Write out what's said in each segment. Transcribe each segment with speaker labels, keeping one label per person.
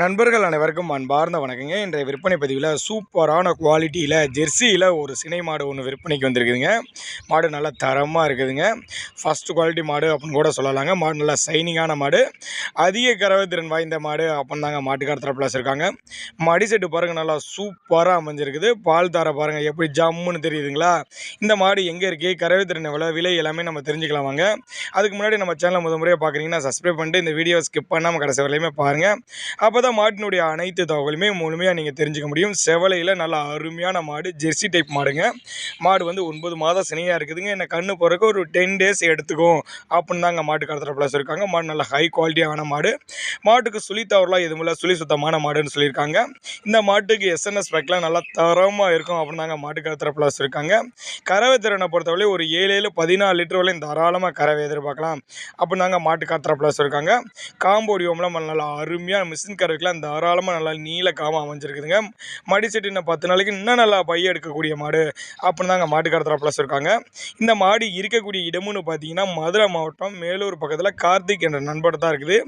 Speaker 1: நண்பர்கள் அனைவருக்கும் அன்பார்ந்த வணக்கங்க. இன்றைய விற்பனை பதிவில் சூப்பரான குவாலிட்டியில் ஜெர்சியில் ஒரு சினை மாடு ஒன்று விற்பனைக்கு வந்திருக்குதுங்க. மாடு நல்லா தரமாக இருக்குதுங்க. ஃபஸ்ட் குவாலிட்டி மாடு அப்படின்னு கூட சொல்லலாங்க. மாடு நல்லா சைனிங்கான மாடு. அதிக கரவத்திறன் வாய்ந்த மாடு அப்படின்னு தாங்க மாட்டுக்கார தரப்பில் வச்சுருக்காங்க. மடி செட்டு பாருங்கள் நல்லா சூப்பராக அமைஞ்சிருக்குது. பால் தார பாருங்கள் எப்படி ஜம்முன்னு தெரியுதுங்களா? இந்த மாடு எங்கே இருக்குது கரவத்திறன் எவ்வளோ விலை எல்லாமே நம்ம தெரிஞ்சுக்கலாம் வாங்க. அதுக்கு முன்னாடி நம்ம சேனலை முத முறையாக பார்க்குறீங்கன்னா சப்ஸ்கிரைப் பண்ணிட்டு இந்த வீடியோ ஸ்கிப் பண்ணாமல் கடைசி வரையிலுமே பாருங்கள் அப்போ தான் மாட்டினுடைய அனைத்து தகவலுமே முழுமையாக நீங்கள் தெரிஞ்சுக்க முடியும். செவலையில் நல்ல அருமையான மாடு ஜெர்சி டைப் மாடுங்க. மாடு வந்து ஒன்பது மாதம் சினையாக இருக்குதுங்க. என்ன கண்ணு போகிறக்கு ஒரு டென் டேஸ் எடுத்துக்கும் அப்படின்னு தாங்க மாட்டு கடத்துகிற ப்ளஸ் இருக்காங்க மாடு நல்ல ஹை குவாலிட்டியான மாடு. மாட்டுக்கு சுழி தவறுலாம் எதுவும் இல்லை. சுழி சுத்தமான மாடுன்னு சொல்லியிருக்காங்க. இந்த மாட்டுக்கு எஸ்என்எஸ் பேக்லாம் நல்லா தரமாக இருக்கும் அப்படின்னு தாங்க மாட்டு கடத்துகிற ப்ளஸ் இருக்காங்க கறவை திறனை பொறுத்தவரை ஒரு ஏழு ஏழு பதினாலு லிட்டர் வரையும் தாராளமாக கறவை எதிர்பார்க்கலாம் அப்படின்னு தாங்க மாட்டு கடத்துகிற ப்ளஸ் இருக்காங்க காம்போடியோம்லாம் நல்லா அருமையாக மிஷின் கறவைக்கெலாம் தாராளமாக நல்லா நீல காமம் அமைஞ்சிருக்குதுங்க. மடி செட்டு இன்னும் பத்து நாளைக்கு இன்னும் நல்லா பைய எடுக்கக்கூடிய மாடு அப்படின்னு தாங்க மாட்டுக்காரத்தில் ப்ளஸ் இருக்காங்க இந்த மாடு இருக்கக்கூடிய இடமுன்னு பார்த்தீங்கன்னா மதுரை மாவட்டம் மேலூர் பக்கத்தில் கார்த்திக் என்ற நண்பர் தான் இருக்குது.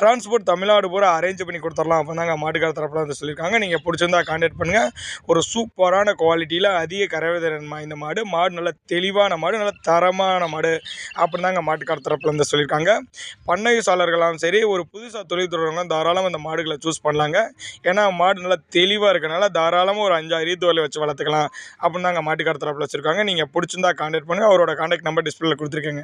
Speaker 1: டிரான்ஸ்போர்ட் தமிழ்நாடு பூரா அரேஞ்ச் பண்ணி கொடுத்துடலாம் அப்படின்னு தாங்க மாட்டு வந்து சொல்லியிருக்காங்க. நீங்கள் பிடிச்சிருந்தா கான்டாக்ட் பண்ணுங்கள் ஒரு சூப்பரான குவாலிட்டியில் அதிக கரவேதரன் இந்த மாடு. மாடு நல்ல தெளிவான மாடு நல்ல தரமான மாடு அப்படின்னு தாங்க மாட்டு வந்து சொல்லியிருக்காங்க. பண்ணை சாலர்களாலும் சரி ஒரு புதுசாக தொழில் தொடரவங்க தாராளம் அந்த மாடுகளை சூஸ் பண்ணலாங்க. ஏன்னா மாடு நல்லா தெளிவாக இருக்கனால தாராளமாக ஒரு அஞ்சாறு ஈத்து வச்சு வளர்த்துக்கலாம். அப்படின்னு தாங்க மாட்டு கடத்துறப்பில் வச்சுருக்காங்க. நீங்கள் பிடிச்சிருந்தா காண்டாக்ட் பண்ணுங்கள் அவரோட காண்டாக்ட் நம்பர் டிஸ்பிளேல கொடுத்துருக்கேங்க.